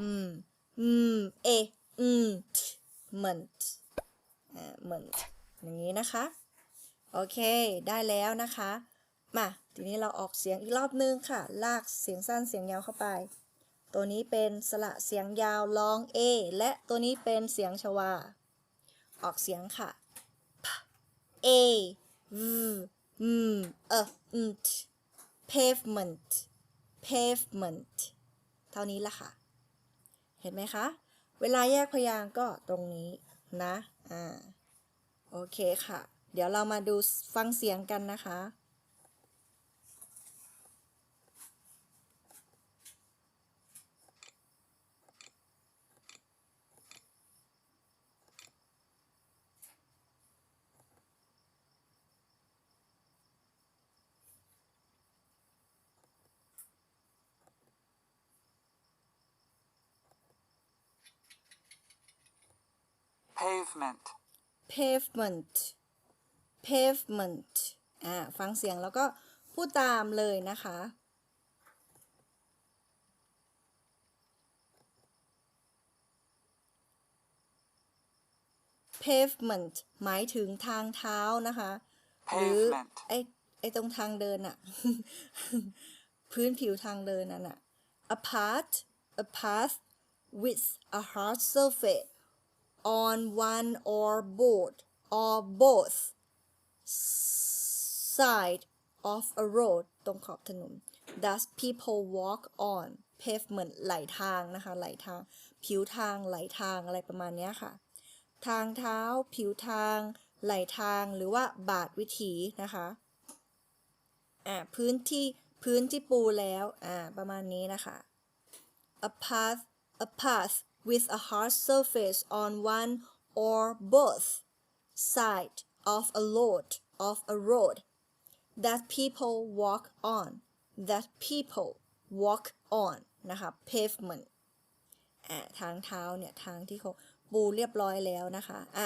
อืม อืม เอ อืมเหมือนอ่าเหมือนอย่างนี้นะคะ โอเค ได้แล้วนะคะ มา ทีนี้เราออกเสียงอีกรอบนึงค่ะ ลากเสียงสั้นเสียงยาวเข้าไป ตัวนี้เป็นสระเสียงยาวลอง A และตัวนี้เป็นเสียงชวา ออกเสียงค่ะ A V M เออ m t pavement pavement เท่านี้ละค่ะ เห็นไหมคะ เวลาแยกพยางก็ตรงนี้นะ อ่า โอเคค่ะ เดี๋ยวเรามาดูฟังเสียงกันนะคะ pavement, pavement pavement อ่าฟังเสียงแล้วก็พูดตามเลยนะคะ pavement หมายถึงทางเท้านะคะ หรือ pavement, ไอ้ไอ้ตรงทางเดินอะพื้นผิวทางเดินนั่นอะ a path a path with a hard surface on one or both or both side of a road ตรงขอบถนน thus people walk on pavement ไหลทางนะคะ ไหลทาง ผิวทาง ไหลทาง อะไรประมาณนี้ค่ะ ทางเท้า ผิวทาง ไหลทาง หรือว่าบาดวิถีนะคะ อ่า พื้นที่ พื้นที่ปูแล้ว อ่า ประมาณนี้นะคะ a path a path with a hard surface on one or both side of a road of a road that people walk on that people walk on นะคะ pavement อ่าทางเท้าเนี่ย ทางที่เขาปูเรียบร้อยแล้วนะคะ อ่า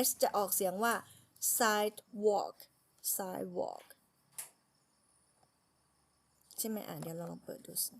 us จะออกเสียงว่า sidewalk sidewalk ใช่ไหมอ่าเดี๋ยวเราลองเปิดดูสิ